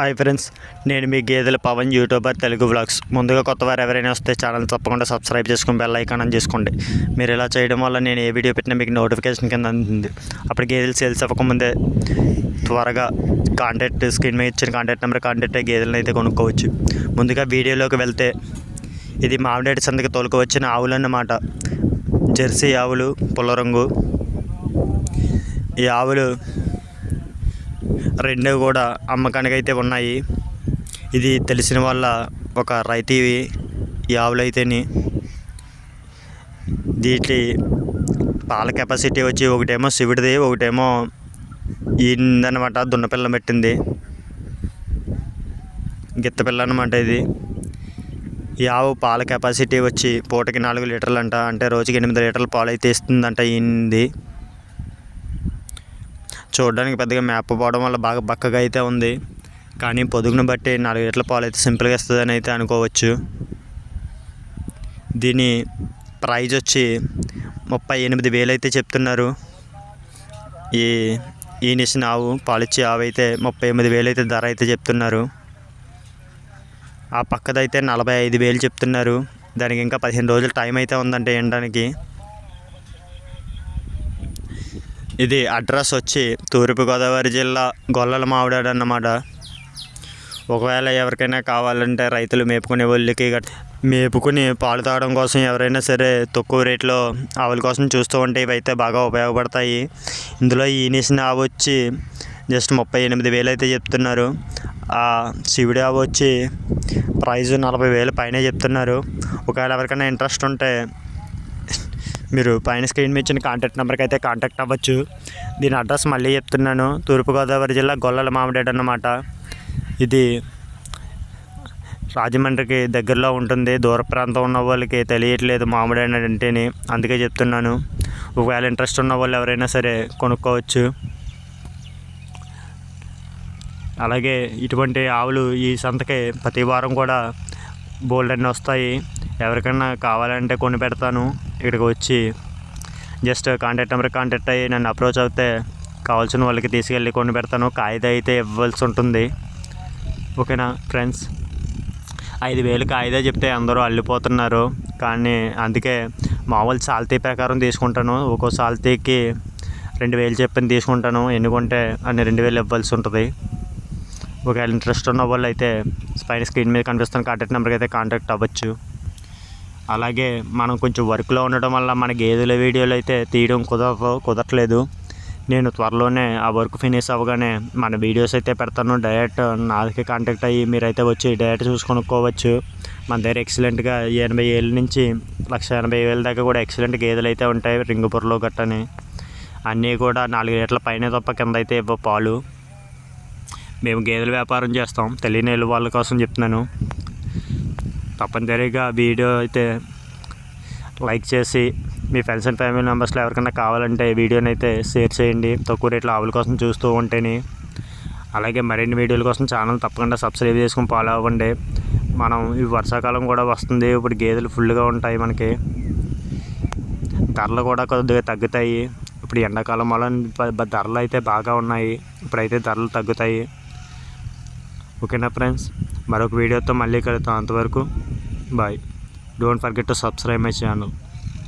Hi friends నేను మీ గేదెల Pawan YouTuber Telugu vlogs. ముందుగా కొత్త వారు ఎవరైనా వస్తే ఛానల్ తప్పకుండా సబ్స్క్రైబ్ చేసుకుని బెల్ ఐకాన్ అని చేసుకోండి. మీరు ఇలా చేయడం వల్ల నేను ఏ వీడియో పెట్టినా మీకు నోటిఫికేషన్ కింద అందుతుంది. అప్పుడు గేదెలు సేల్స్ అవ్వకముందే త్వరగా కాంటాక్ట్ స్క్రీన్ మీద ఇచ్చిన కాంటాక్ట్ నెంబర్ కాంటాక్ట్ అయ్యి గేదెలను అయితే కొనుక్కోవచ్చు. ముందుగా వీడియోలోకి వెళ్తే ఇది మామిడి తోలుకు తోలుకోవచ్చిన ఆవులు అన్నమాట. జెర్సీ ఆవులు పుల్లరంగు ఈ ఆవులు రెండు కూడా అమ్మకానికి అయితే ఉన్నాయి. ఇది తెలిసిన వాళ్ళ ఒక రైతీవి ఇవి ఈ ఆవులు దీటి పాల కెపాసిటీ వచ్చి ఒకటేమో శివుడిది ఒకటేమో ఈందనమాట దున్నపిల్ల పెట్టింది. గిత్తపిల్ల అనమాట ఇది. ఈ ఆవు పాల కెపాసిటీ వచ్చి పూటకి నాలుగు లీటర్లు అంట అంటే రోజుకి ఎనిమిది లీటర్ల పాలు అయితే ఇస్తుందంట ఈయనది. చూడడానికి పెద్దగా మేపపోవడం వల్ల బాగా బక్కగా అయితే ఉంది. కానీ పొదుగును బట్టి నాలుగు లీటర్ల పాలు అయితే సింపుల్గా ఇస్తుందని అయితే అనుకోవచ్చు. దీని ప్రైజ్ వచ్చి ముప్పై ఎనిమిది వేలు అయితే చెప్తున్నారు. ఈ ఈ నిషన్ ఆవు పాలిచ్చే ఆవు అయితే ముప్పై ఎనిమిది వేలు అయితే ధర అయితే చెప్తున్నారు. ఆ పక్కదైతే నలభై ఐదు వేలు చెప్తున్నారు. దానికి ఇంకా పదిహేను రోజులు టైం అయితే ఉందంటే ఎండడానికి. ఇది అడ్రస్ వచ్చి తూర్పుగోదావరి జిల్లా గొల్లల మావిడాడు అన్నమాట. ఒకవేళ ఎవరికైనా కావాలంటే రైతులు మేపుకునే వాళ్ళకి మేపుకుని పాలు తాగడం కోసం ఎవరైనా సరే తక్కువ రేట్లో ఆవుల కోసం చూస్తూ ఉంటే ఇవైతే బాగా ఉపయోగపడతాయి. ఇందులో ఈనేసిన ఆవు వచ్చి జస్ట్ ముప్పై ఎనిమిది వేలు అయితే చెప్తున్నారు. ఆ శివుడి ఆవు వచ్చి ప్రైజ్ నలభై వేలు పైన చెప్తున్నారు. ఒకవేళ ఎవరికైనా ఇంట్రెస్ట్ ఉంటే మీరు పైన స్క్రీన్ మీద ఇచ్చిన కాంటాక్ట్ నెంబర్కి అయితే కాంటాక్ట్ అవ్వచ్చు. దీని అడ్రస్ మళ్ళీ చెప్తున్నాను. తూర్పుగోదావరి జిల్లా గొల్లల మామిడేడు అన్నమాట. ఇది రాజమండ్రికి దగ్గరలో ఉంటుంది. దూర ప్రాంతం ఉన్న వాళ్ళకి తెలియట్లేదు మామిడి అంటేని. అందుకే చెప్తున్నాను. ఒకవేళ ఇంట్రెస్ట్ ఉన్న వాళ్ళు ఎవరైనా సరే కొనుక్కోవచ్చు. అలాగే ఇటువంటి ఆవులు ఈ సంతకి ప్రతి వారం కూడా బోల్డ్ అన్నీ వస్తాయి. ఎవరికైనా కావాలంటే కొని పెడతాను. ఇక్కడికి వచ్చి జస్ట్ కాంటాక్ట్ నెంబర్ కాంటాక్ట్ అయ్యి నన్ను అప్రోచ్ అవుతే కావాల్సిన వాళ్ళకి తీసుకెళ్ళి కొని పెడతాను. కాగితం అయితే ఇవ్వాల్సి ఉంటుంది. ఓకేనా ఫ్రెండ్స్ ఐదు వేలు కాయిదా చెప్తే అందరూ అల్లిపోతున్నారు. కానీ అందుకే మామూలు సాల్తీ ప్రకారం తీసుకుంటాను. ఒక్కో సాల్తీకి రెండు వేలు చెప్పని తీసుకుంటాను. ఎన్నుకుంటే అన్ని రెండు వేలు ఇవ్వాల్సి ఉంటుంది. ఒకవేళ ఇంట్రెస్ట్ ఉన్న వాళ్ళు అయితే పైన స్క్రీన్ మీద కనిపిస్తున్న కాంటాక్ట్ నెంబర్కి అయితే కాంటాక్ట్ అవ్వచ్చు. అలాగే మనం కొంచెం వర్క్లో ఉండడం వల్ల మన గేదెల వీడియోలు అయితే తీయడం కుదర కుదరట్లేదు. నేను త్వరలోనే ఆ వర్క్ ఫినిష్ అవ్వగానే మన వీడియోస్ అయితే పెడతాను. డైరెక్ట్ నాకే కాంటాక్ట్ అయ్యి మీరైతే వచ్చి డైరెక్ట్ చూసి కొనుక్కోవచ్చు మన దగ్గర ఎక్సలెంట్గా ఎనభై ఏళ్ళ నుంచి లక్ష ఎనభై వేల దాకా కూడా ఎక్సలెంట్ గేదెలు అయితే ఉంటాయి. రింగుపూర్లో గట్టని. అన్నీ కూడా నాలుగు లీటర్ల పైన తప్ప కింద అయితే ఇవ్వ పాలు. మేము గేదెల వ్యాపారం చేస్తాం. తెలియని వాళ్ళ కోసం చెప్తున్నాను. తప్పనిసరిగా వీడియో అయితే లైక్ చేసి మీ ఫ్రెండ్స్ అండ్ ఫ్యామిలీ మెంబర్స్లో ఎవరికైనా కావాలంటే వీడియోని అయితే షేర్ చేయండి. తక్కువ రేట్లో ఆవుల కోసం చూస్తూ ఉంటేనే. అలాగే మరిన్ని వీడియోల కోసం ఛానల్ తప్పకుండా సబ్స్క్రైబ్ చేసుకుని ఫాలో అవ్వండి. మనం ఈ వర్షాకాలం కూడా వస్తుంది. ఇప్పుడు గేదెలు ఫుల్గా ఉంటాయి మనకి. ధరలు కూడా కొద్దిగా తగ్గుతాయి. ఇప్పుడు ఎండాకాలం వల్ల ధరలు అయితే బాగా ఉన్నాయి. ఇప్పుడైతే ధరలు తగ్గుతాయి. ఓకేనా ఫ్రెండ్స్? మరొక వీడియోతో మళ్ళీ కలుగుతాం అంతవరకు bye. Don't forget to subscribe my channel.